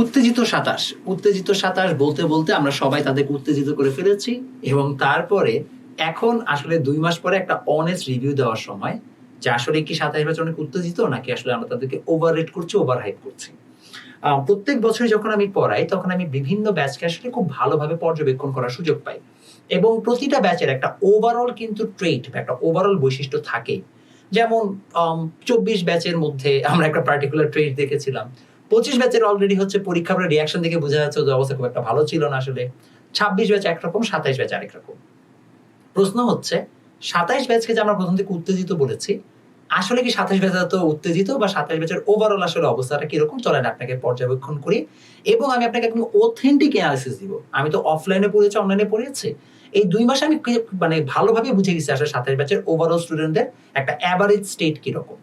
উত্তেজিত সাতাশ। উত্তেজিত সাতাশ বলতে বলতে আমরা সবাই তাদেরকে উত্তেজিত করে ফেলেছি এবং তারপরে এখন আসলে দুই মাস পরে একটা অনেস্ট রিভিউ দেওয়ার সময়, যে আসলে কি সাতাশ ব্যাচ অনেক উত্তেজিত নাকি আসলে আমরা তাদেরকে ওভার রেট করছি ওভার হাইপ করছি প্রত্যেক বছর যখন আমি পড়াই, তখন আমি বিভিন্ন ব্যাচকে আসলে খুব ভালোভাবে পর্যবেক্ষণ করার সুযোগ পাই। এবং প্রতিটা ব্যাচের একটা ওভারঅল কিন্তু ট্রেট বা একটা ওভারঅল বৈশিষ্ট্য থাকে। যেমন চব্বিশ ব্যাচের মধ্যে আমরা একটা পার্টিকুলার ট্রেট দেখেছিলাম। পঁচিশ ব্যাচের অলরেডি হচ্ছে পরীক্ষা রিয়াকশন দেখে বোঝা যাচ্ছে ওদের অবস্থা খুব একটা ভালো ছিল না আসলে। ছাব্বিশ ব্যাচ একরকম সাতাইশ ব্যাচ আরেক রকম। প্রশ্ন হচ্ছে, সাতাইশ ব্যাচকে যে আমরা প্রথম থেকে উত্তেজিত বলেছি, আসলে কি সাতাইশ ব্যাচ এত উত্তেজিত বা সাতাইশ ব্যাচের ওভারঅল আসলে অবস্থাটা কীরকম? চলেন আপনাকে পর্যবেক্ষণ করি। এবং আমি আপনাকে একদম অথেন্টিক অ্যানালিসিস দিব। আমি তো অফলাইনে পড়েছি অনলাইনে পড়েছি। এই দুই মাসে আমি মানে ভালোভাবে বুঝে গেছি আসলে সাতাইশ ব্যাচের ওভারঅল স্টুডেন্টদের একটা অ্যাভারেজ স্টেট কীরকম।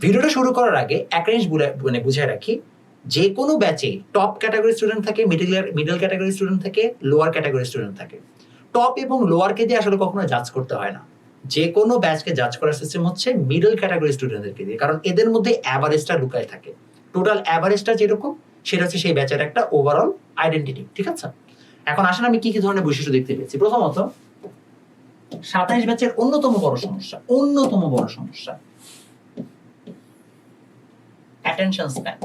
ভিডিওটা শুরু করার আগে জিনিস বলে- মানে বুঝে রাখি। যে কোনো ব্যাচে টপ ক্যাটাগরি স্টুডেন্ট থাকে মিডল মিডল ক্যাটাগরি স্টুডেন্ট থাকে লোয়ার ক্যাটাগরি স্টুডেন্ট থাকে। টপ এবং লোয়ারকে দিয়ে আসলে কখনো জাজ করতে হয় না। যে কোনো ব্যাচকে জাজ করার সিস্টেম হচ্ছে মিডল ক্যাটাগরি স্টুডেন্টদেরকে দিয়ে। কারণ এদের মধ্যে অ্যাভারেজটা লুকায় থাকে। টোটাল অ্যাভারেজটা যেরকম, সেটা হচ্ছে সেই ব্যাচের একটা ওভারঅল আইডেন্টিটি ঠিক আছে? এখন আসলে আমি কি কি ধরনের বৈশিষ্ট্য দেখতে পেয়েছি। প্রথমত, সাতাইশ ব্যাচের অন্যতম বড় সমস্যা, অন্যতম বড় সমস্যা। অ্যাটেনশন স্প্যান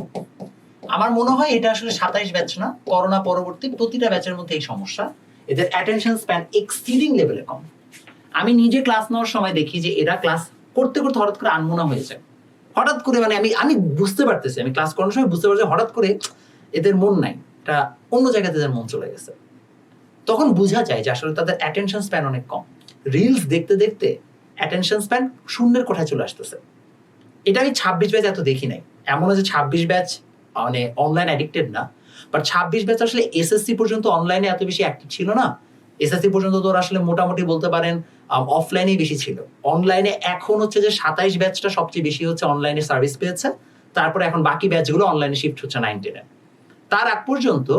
আমার মনে হয় এটা আসলে সাতাইশ ব্যাচ না, করোনা পরবর্তী প্রতিটা ব্যাচের মধ্যে এই সমস্যা। এদের অ্যাটেনশন স্প্যান এক্সিডিং লেভেলে কম। আমি নিজে ক্লাস নেওয়ার সময় দেখি যে এরা ক্লাস করতে করতে হঠাৎ করে আনমনা হয়ে যায়। হঠাৎ করে মানে আমি আমি বুঝতে পারতেছি, আমি ক্লাস করানোর সময় বুঝতে পারছি হঠাৎ করে এদের মন নাই, এটা অন্য জায়গাতে এদের মন চলে গেছে। তখন বোঝা যায় যে আসলে তাদের অ্যাটেনশন স্প্যান অনেক কম। রিলস দেখতে দেখতে অ্যাটেনশন স্প্যান শূন্যের কোঠায় চলে আসতেছে। এটা আমি ছাব্বিশ ব্যাচ এত দেখি নাই। এমন যে ছাব্বিশ ব্যাচ মানে অনলাইন অ্যাডিক্টেড না বাট ছাব্বিশ ব্যাচ আসলে এসএসসি পর্যন্ত অনলাইনে এত বেশি অ্যাক্টিভ ছিল না। এসএসসি পর্যন্ত তো আসলে মোটামুটি বলতে পারেন অফলাইনেই বেশি ছিল। অনলাইনে এখন হচ্ছে যে সাতাইশ ব্যাচটা সবচেয়ে বেশি হচ্ছে অনলাইনে সার্ভিস পেয়েছে। তারপরে এখন বাকি ব্যাচগুলো অনলাইনে শিফট হচ্ছে নাইন টেনে তার আগ পর্যন্ত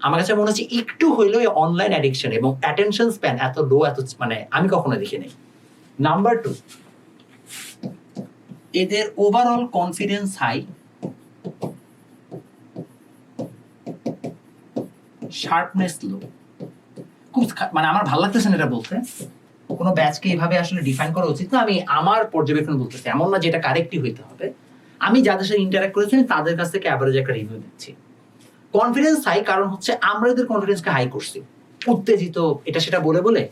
আমার কাছে মনে হচ্ছে একটু হইলেও অনলাইন অ্যাডিকশন এবং অ্যাটেনশন স্প্যান এত লো এত মানে আমি কখনো দেখিনি। নাম্বার টু এদের overall confidence high sharpness low খুব মানে আমার ভালো লাগতেছে না এটা বলতে। কোনো ব্যাচকে এইভাবে আসলে ডিফাইন করা উচিত না। আমি আমার পর্যবেক্ষণ বলতেছি, এমন না যেটা কারেক্টই হইতে হবে। আমি যাদের সাথে ইন্টারাক্ট করেছি তাদের কাছ থেকে অ্যাভারেজ একটা রিভিউ দিচ্ছি। কনফিডেন্স হাই কারণ হচ্ছে আমরা এদের কনফিডেন্সকে হাই করছি। উত্তেজিত, এটা সেটা বলে বলে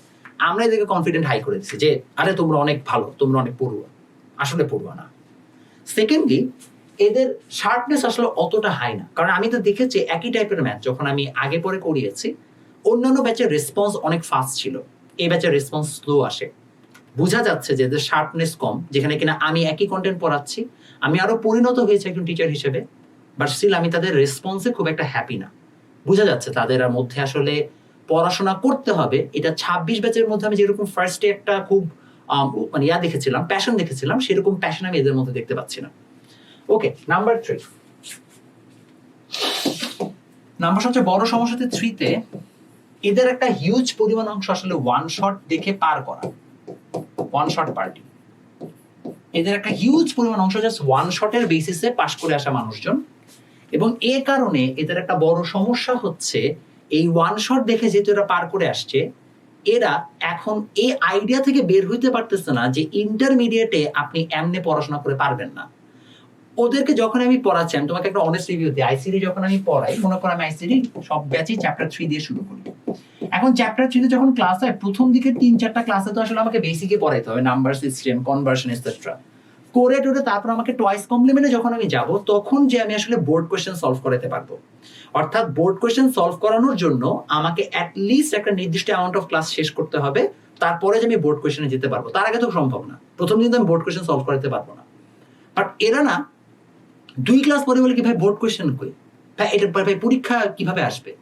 আমরা এদেরকে কনফিডেন্ট হাই করে দিচ্ছি যে, আরে তোমরা অনেক ভালো, তোমরা অনেক পড়ুয়া। আসলে পড়ুয়া না। সেকেন্ডলি এদের শার্পনেস আসলে অতটা হাই না। কারণ আমি তো দেখেছি একই টাইপের ম্যাচ যখন আমি আগে পরে করিয়েছি, অন্যান্য ব্যাচের রেসপন্স অনেক ফাস্ট ছিল। এই ব্যাচের রেসপন্স স্লো আসে। বোঝা যাচ্ছে যে এদের শার্পনেস কম, যেখানে কিনা আমি একই কন্টেন্ট পড়াচ্ছি, আমি আরও পরিণত হয়েছি একজন টিচার হিসেবে বাট স্টিল আমি তাদের রেসপন্সে খুব একটা হ্যাপি না। বোঝা যাচ্ছে তাদের মধ্যে আসলে পড়াশোনা করতে হবে। এটা ছাব্বিশ ব্যাচের মধ্যে আমি যেরকম ফার্স্টে একটা খুব মানে ইয়া দেখেছিলাম প্যাশন দেখেছিলাম, সেরকম প্যাশন আমি এদের মধ্যে দেখতে পাচ্ছি না। ওকে নাম্বার থ্রি নাম্বার সবচেয়ে বড় সমস্যা হচ্ছে থ্রিতে এদের একটা হিউজ পরিমাণ অংশ আসলে ওয়ান শট দেখে পার করা। ওয়ান শট পার্টি এদের একটা হিউজ পরিমাণ অংশ জাস্ট ওয়ান শটের বেসিসে পাশ করে আসা মানুষজন। এবং এ কারণে এদের একটা বড় সমস্যা হচ্ছে, এই ওয়ান শট দেখে যেহেতু এরা পার করে আসছে, এরা এখন এই আইডিয়া থেকে বের হইতে পারতেছে না যে ইন্টারমিডিয়েটে আপনি এমনি পড়াশোনা করে পারবেন না। ওদেরকে যখন আমি পড়াচ্ছি, আমি তোমাকে একটা অনেস্ট রিভিউ দিই। আইসিডি যখন আমি পড়াই, মনে করো আমি আইসিডি সব ব্যাচই চ্যাপ্টার থ্রি দিয়ে শুরু করি। এখন চ্যাপ্টার থ্রিতে যখন ক্লাস হয়, প্রথম দিকে তিন চারটা ক্লাসে তো আসলে আমাকে বেসিকে পড়াইতে হবে নাম্বার সিস্টেম কনভার্সন এটসেট্রা করে টোরে তারপর আমাকে টয়েস কমপ্লিমেন্টে যখন আমি যাব, তখন যে আমি আসলে বোর্ড কোয়েশ্চেন সলভ করাতে পারব। অর্থাৎ বোর্ড কোয়েশ্চেন সলভ করানোর জন্য আমাকে অ্যাটলিস্ট একটা নির্দিষ্ট অ্যামাউন্ট অফ ক্লাস শেষ করতে হবে, তারপরে যে আমি বোর্ড কোয়েশ্চেনে যেতে পারব। তার আগে তো সম্ভব না। প্রথম দিন তো আমি বোর্ড কোয়েশ্চেন সলভ করাতে পারব না। বাট এরা না দুই ক্লাস পরে বলে কি, ভাই বোর্ড কোয়েশ্চেন কই? ভাই, এটা, ভাই, পরীক্ষা কীভাবে আসবে?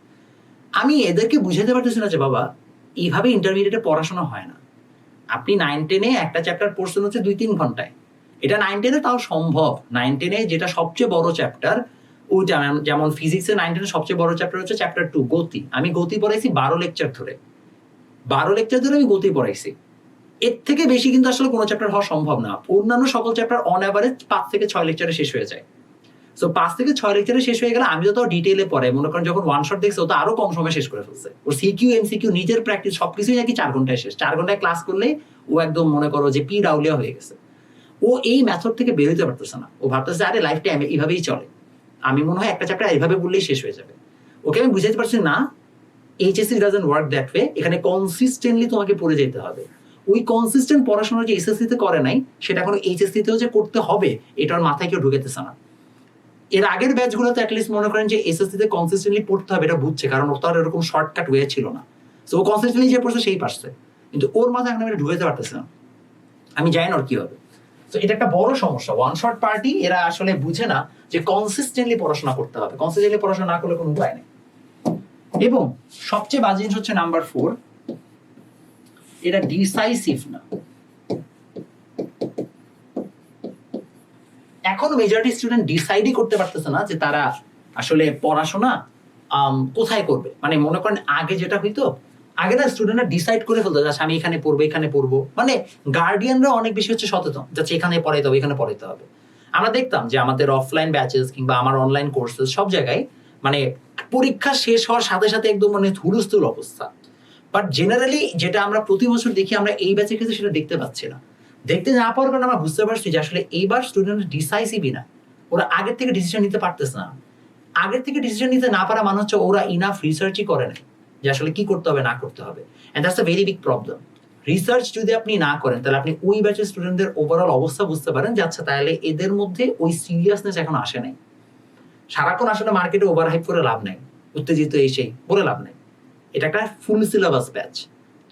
আমি এদেরকে বুঝাতে পারতেছি না যে, বাবা, এইভাবে ইন্টারমিডিয়েটে পড়াশোনা হয় না। আপনি নাইন টেনে একটা চ্যাপ্টার পড়ছেন হচ্ছে দুই, তিন ঘন্টায়। এটা নাইন টেনে তাও সম্ভব। নাইন টেনে যেটা সবচেয়ে বড় চ্যাপ্টার ও যেমন- যেমন ফিজিক্সে নাইন টেনে সবচেয়ে বড় চ্যাপ্টার হচ্ছে চ্যাপ্টার টু গতি। আমি গতি পড়াইছি বারো লেকচার ধরে। বারো লেকচার ধরে আমি গতি পড়াইছি। এর থেকে বেশি কিন্তু আসলে কোনো চ্যাপ্টার হওয়া সম্ভব না। অন্যান্য সকল চ্যাপ্টার অন অ্যাভারেজ পাঁচ থেকে ছয় লেকচারে শেষ হয়ে যায়। সো পাঁচ থেকে ছয় লেকচারে শেষ হয়ে গেলে আমি তো ডিটেইলে পরে মনে করেন যখন ওয়ান শট দেখছে ও তো আরও কম সময় শেষ করে ফেলছে। ওর সিকিউ এমসিকিউ নিজের প্র্যাকটিস সবকিছুই নাকি চার ঘন্টায় শেষ। চার ঘন্টায় ক্লাস করলে ও একদম মনে করো যে পি ডাউলিয়া হয়ে গেছে। ও এই মেথড থেকে বের হতে পারতেছে না। ও ভাবতেছে, আরে লাইফটা এইভাবেই চলে। আমি মনে হয় একটা চ্যাপ্টার এইভাবে বললেই শেষ হয়ে যাবে। ওকে আমি বুঝাতে পারছি, না HSC doesn't work that way এখানে কনসিস্টেন্টলি তোমাকে পড়ে যেতে হবে। ওই কনসিস্টেন্ট পড়াশোনা যে এসএসসি তে করে নাই, সেটা এখন এইচএসসি তেও যে করতে হবে, এটার মাথায় কেউ ঢুকেতেছে না। এর আগের ব্যাচগুলোতে অ্যাটলিস্ট মনে করেন যে এসএসসি তে কনসিস্টেন্টলি পড়তে হবে, এটা বুঝছে। কারণ ওর তো আর এরকম শর্টকাট ওয়ে ছিল না। তো ও কনসিস্টেন্টলি যে পড়ছে, সেই পারছে। কিন্তু ওর মাথায় এখন আমি ঢুকাতে পারতেছে না। আমি জানি না ওর কি হবে। তো এটা একটা বড় সমস্যা। ওয়ান শট পার্টি এরা আসলে বুঝে না যে কনসিস্টেন্টলি পড়াশোনা করতে হবে। কনসিস্টেন্টলি পড়াশোনা না করলে কোনো উপায় নেই। এবং সবচেয়ে বাজে জিনিস হচ্ছে নাম্বার ফোর এটা ডিসাইসিভ না। এখন মেজরিটি স্টুডেন্ট ডিসাইডই করতে পারতেছে না যে তারা আসলে পড়াশোনা কোথায় করবে। মানে মনে করেন আগে যেটা হইতো আগে না স্টুডেন্টরা ডিসাইড করে ফেলতো যে আচ্ছা, আমি এখানে পড়ব এখানে পড়ব। মানে গার্ডিয়ানরা অনেক বেশি হচ্ছে সচেতন যাচ্ছে এখানে পড়াইতে হবে এখানে পড়াইতে হবে। আমরা দেখতাম যে আমাদের অফলাইন ব্যাচেস কিংবা আমার অনলাইন কোর্সেস সব জায়গায় মানে পরীক্ষা শেষ হওয়ার সাথে সাথে একদম মানে হুলস্থুল অবস্থা। বাট জেনারেলি যেটা আমরা প্রতি বছর দেখি আমরা এই ব্যাচের ক্ষেত্রে সেটা দেখতে পাচ্ছি না। দেখতে না পাওয়ার কারণে আমরা বুঝতে পারছি যে আসলে এইবার স্টুডেন্ট ডিসাইসিভই না। ওরা আগের থেকে ডিসিশন নিতে পারতেছে না। আগের থেকে ডিসিশন নিতে না পারা মানে হচ্ছে ওরা ইনাফ রিসার্চই করে না যে আসলে কি করতে হবে, না করতে হবে। And that's very big problem research যদি আপনি না করেন, তাহলে আপনি ওই ব্যাচের স্টুডেন্টদের ওভারঅল অবস্থা বুঝতে পারেন যে আচ্ছা তাহলে এদের মধ্যে ওই সিরিয়াসনেস এখন আসে নাই। সারাক্ষণ আসলে মার্কেটে ওভার হাইপ করে লাভ নেই। উত্তেজিত এই সেই বলে লাভ নেই। এটা একটা ফুল সিলেবাস ব্যাচ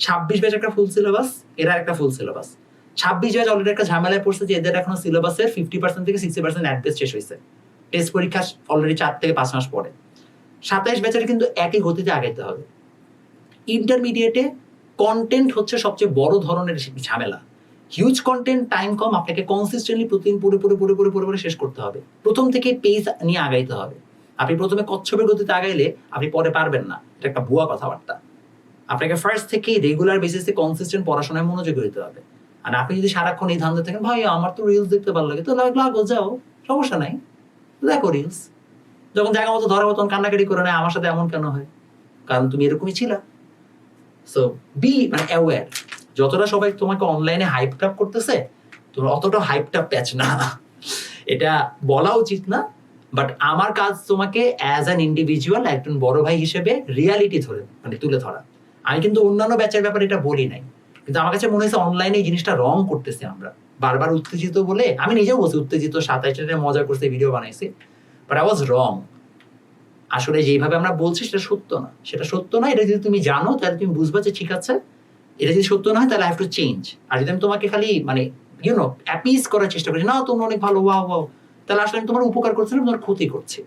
ছাব্বিশ ব্যাচ একটা ফুল সিলেবাস এরা একটা ফুল সিলেবাস ছাব্বিশ ব্যাচ অলরেডি একটা ঝামেলায় পড়ছে যে এদের এখনও সিলেবাসের ফিফটি পার্সেন্ট থেকে সিক্সটি পার্সেন্ট অ্যাডভেস শেষ হয়েছে। টেস্ট পরীক্ষা অলরেডি চার থেকে পাঁচ মাস পরে। সাতাইশ ব্যাচের কিন্তু একই গতিতে আগাইতে হবে। ইন্টারমিডিয়েটে কন্টেন্ট হচ্ছে সবচেয়ে বড় ধরনের ঝামেলা। হিউজ কন্টেন্ট টাইম কম, আপনাকে কনসিস্টেন্টলি প্রতিদিন পড়ে পড়ে পড়ে পড়ে পড়ে শেষ করতে হবে। প্রথম থেকে পেজ নিয়ে আগাইতে হবে। আপনি প্রথমে কচ্ছপের গতিতে আগাইলে আপনি পরে পারবেন না। এটা একটা ভুয়া কথাবার্তা। আপনাকে ফার্স্ট থেকে রেগুলার বেসিসে কনসিস্টেন্ট পড়াশোনায় মনোযোগ হতে হবে। আর আপনি যদি সারাক্ষণ এই ধান্দা থাকেন ভাই আমার তো রিলস দেখতে ভালো লাগে। তো লাগ- যাও, সমস্যা নাই। দেখো রিলস যখন জায়গা মতো ধরা তখন কান্নাকাটি করে নেয়, আমার সাথে এমন কেন হয়? কারণ তুমি এরকমই ছিলা। সো বি মানে অ্যাওয়ার যতটা সবাই তোমাকে অনলাইনে হাইপ টাপ করতেছে তোমার অতটা হাইপ টাপ প্যাচ না। এটা বলা উচিত না বাট আমার কাজ তোমাকে অ্যাজ অ্যান ইন্ডিভিজুয়াল একজন বড় ভাই হিসেবে রিয়ালিটি ধরে মানে তুলে ধরা। আমি কিন্তু অন্যান্য ব্যাচের ব্যাপারে এটা বলি নাই। কিন্তু আমার কাছে মনে হয়েছে অনলাইনে এই জিনিসটা রং করতেছি আমরা। বারবার উত্তেজিত বলে, আমি নিজেও বলছি, উত্তেজিত সাতাইশটা মজা করতে ভিডিও বানাইছি বাট আই ওয়াজ রং আসলে যেভাবে আমরা বলছি, সেটা সত্য না। সেটা সত্য না এটা যদি তুমি জানো, তাহলে তুমি বুঝবা যে ঠিক আছে, এটা যদি সত্য না হয়, তাহলে হ্যাভ টু চেঞ্জ আর যদি আমি তোমাকে খালি মানে ইউনো অ্যাপিস করার চেষ্টা করছি না, তোমরা অনেক ভালো, ওয়াও ওয়াও। তাহলে আসলে আমি তোমার উপকার করছি না তোমার ক্ষতি করছি।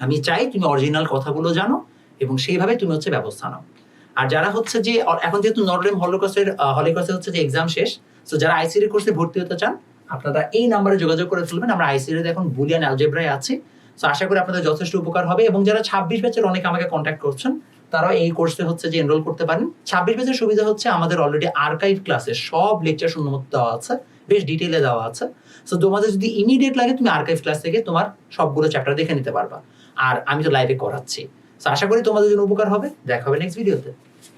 আমি চাই তুমি অরিজিনাল কথাগুলো জানো, এবং সেইভাবে তুমি হচ্ছে ব্যবস্থা নাও। আর যারা হচ্ছে যে এখন যেহেতু নরডেম হলোকসের হলিকসে হচ্ছে যে এক্সাম শেষ তো যারা আইসিডি কোর্সে ভর্তি হতে চান, আপনারা এই নাম্বারে যোগাযোগ করে ফেলবেন। আমরা আইসিডি এখন বুলিয়ান অ্যালজেব্রায় আছি। তো আশা করি আপনাদের যথেষ্ট উপকার হবে এবং যারা ছাব্বিশ ব্যাচের অনেকে আমাকে কন্ট্যাক্ট করছেন, তারাও এই কোর্সে হচ্ছে যে এনরোল করতে পারেন। ছাব্বিশ ব্যাচের সুবিধা হচ্ছে আমাদের অলরেডি আর্কাইভ ক্লাসে সব লেকচার শূন্যমত দেওয়া আছে, বেশ ডিটেলে দেওয়া আছে। সো তোমাদের যদি ইমিডিয়েট লাগে, তুমি আর্কাইভ ক্লাস থেকে তোমার সবগুলো চ্যাপ্টার দেখে নিতে পারবা। আর আমি তো লাইভে করাচ্ছি। আশা করি তোমাদের জন্য উপকার হবে। দেখা হবে নেক্সট ভিডিওতে